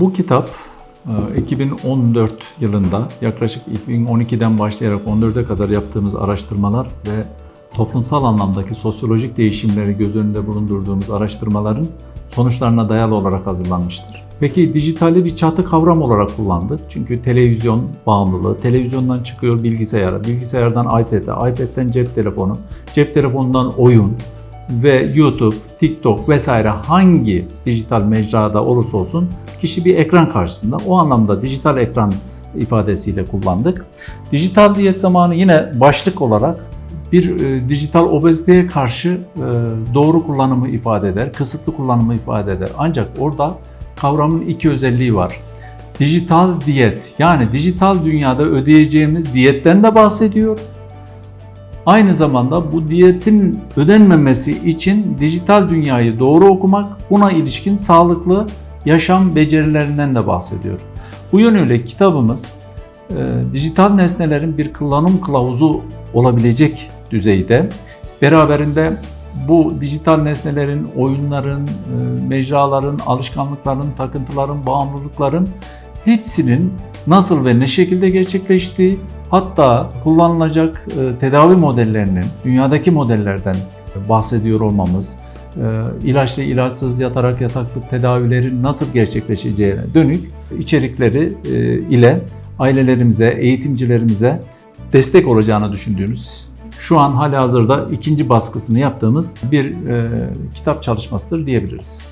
Bu kitap e, 2014 yılında yaklaşık 2012'den başlayarak 14'e kadar yaptığımız araştırmalar ve toplumsal anlamdaki sosyolojik değişimleri göz önünde bulundurduğumuz araştırmaların sonuçlarına dayalı olarak hazırlanmıştır. Peki dijitali bir çatı kavram olarak kullandık. Çünkü televizyon bağımlılığı, televizyondan çıkıyor bilgisayara, bilgisayardan iPad'e, iPad'den cep telefonu, cep telefonundan oyun ve YouTube, TikTok vesaire hangi dijital mecrada olursa olsun kişi bir ekran karşısında. O anlamda dijital ekran ifadesiyle kullandık. Dijital diyet zamanı yine başlık olarak bir e, dijital obeziteye karşı e, doğru kullanımı ifade eder, kısıtlı kullanımı ifade eder. Ancak orada kavramın iki özelliği var. Dijital diyet yani dijital dünyada ödeyeceğimiz diyetten de bahsediyor. Aynı zamanda bu diyetin ödenmemesi için dijital dünyayı doğru okumak, buna ilişkin sağlıklı yaşam becerilerinden de bahsediyor. Bu yönüyle kitabımız e, dijital nesnelerin bir kullanım kılavuzu olabilecek düzeyde. Beraberinde bu dijital nesnelerin, oyunların, e, mecraların, alışkanlıkların, takıntıların, bağımlılıkların hepsinin nasıl ve ne şekilde gerçekleştiği, hatta kullanılacak e, tedavi modellerinin, dünyadaki modellerden bahsediyor olmamız, e, ilaçlı ilaçsız yatarak yataklık tedavilerin nasıl gerçekleşeceğine dönük içerikleri e, ile ailelerimize, eğitimcilerimize destek olacağını düşündüğümüz şu an hali hazırda ikinci baskısını yaptığımız bir e, kitap çalışmasıdır diyebiliriz.